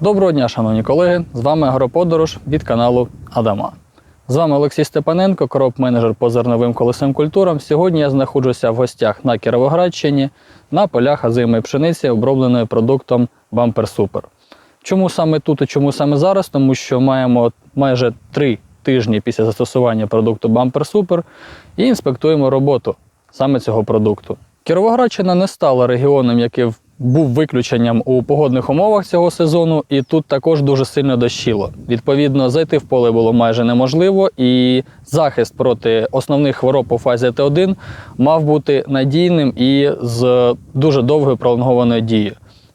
Доброго дня, шановні колеги! З вами Агроподорож від каналу Адама. З вами Олексій Степаненко, кроп-менеджер по зерновим колесовим культурам. Сьогодні я знаходжуся в гостях на Кіровоградщині на полях озимої пшениці, обробленої продуктом Bumper Super. Чому саме тут і чому саме зараз? Тому що маємо майже три тижні після застосування продукту Bumper Super і інспектуємо роботу саме цього продукту. Кіровоградщина не стала регіоном, який в- був виключенням у погодних умовах цього сезону, і тут також дуже сильно дощило. Відповідно, зайти в поле було майже неможливо, і захист проти основних хвороб у фазі Т1 мав бути надійним і з дуже довгою пролонгованою дією.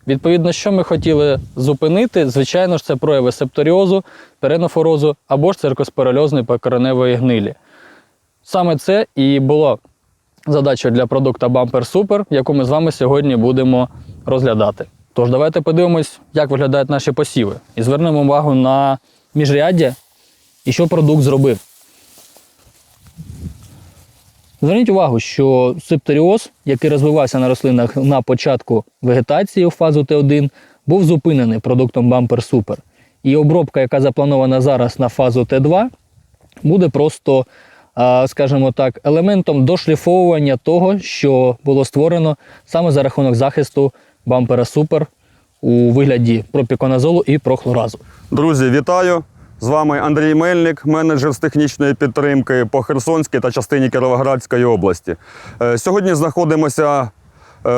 Відповідно, що ми хотіли зупинити, звичайно ж, це прояви септоріозу, перенофорозу або ж циркоспорольозної покореневої гнилі. Саме це і було задачою для продукту Bumper Super, яку ми з вами сьогодні будемо розглядати. Тож давайте подивимось, як виглядають наші посіви. І звернемо увагу на міжряддя і що продукт зробив. Зверніть увагу, що септоріоз, який розвивався на рослинах на початку вегетації у фазу Т1, був зупинений продуктом Bumper Super. І обробка, яка запланована зараз на фазу Т2, буде просто, скажімо так, елементом дошліфовування того, що було створено саме за рахунок захисту бампера Супер у вигляді пропіконазолу і прохлоразу. Друзі, вітаю! З вами Андрій Мельник, менеджер з технічної підтримки по Херсонській та частині Кіровоградської області. Е, Сьогодні знаходимося е,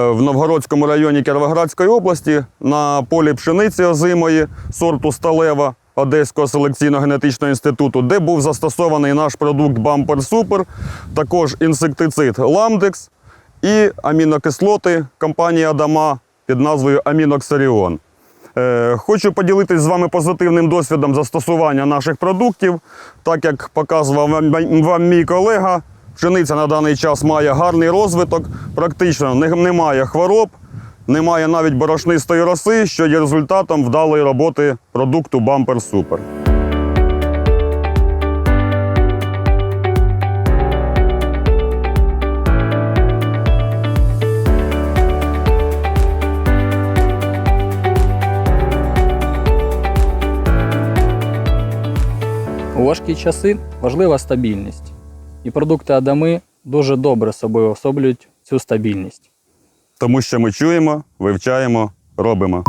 в Новгородському районі Кіровоградської області на полі пшениці озимої сорту Сталева Одеського селекційно-генетичного інституту, де був застосований наш продукт Bumper Super, також інсектицид Ламдекс і амінокислоти компанії Адама під назвою Аміноксаріон. Е, Хочу поділитися з вами позитивним досвідом застосування наших продуктів. Так як показував вам мій колега, пшениця на даний час має гарний розвиток, практично немає хвороб, немає навіть борошнистої роси, що є результатом вдалої роботи продукту Bumper Super. У важкі часи важлива стабільність. І продукти Адами дуже добре собою особлюють цю стабільність. Тому що ми чуємо, вивчаємо, робимо.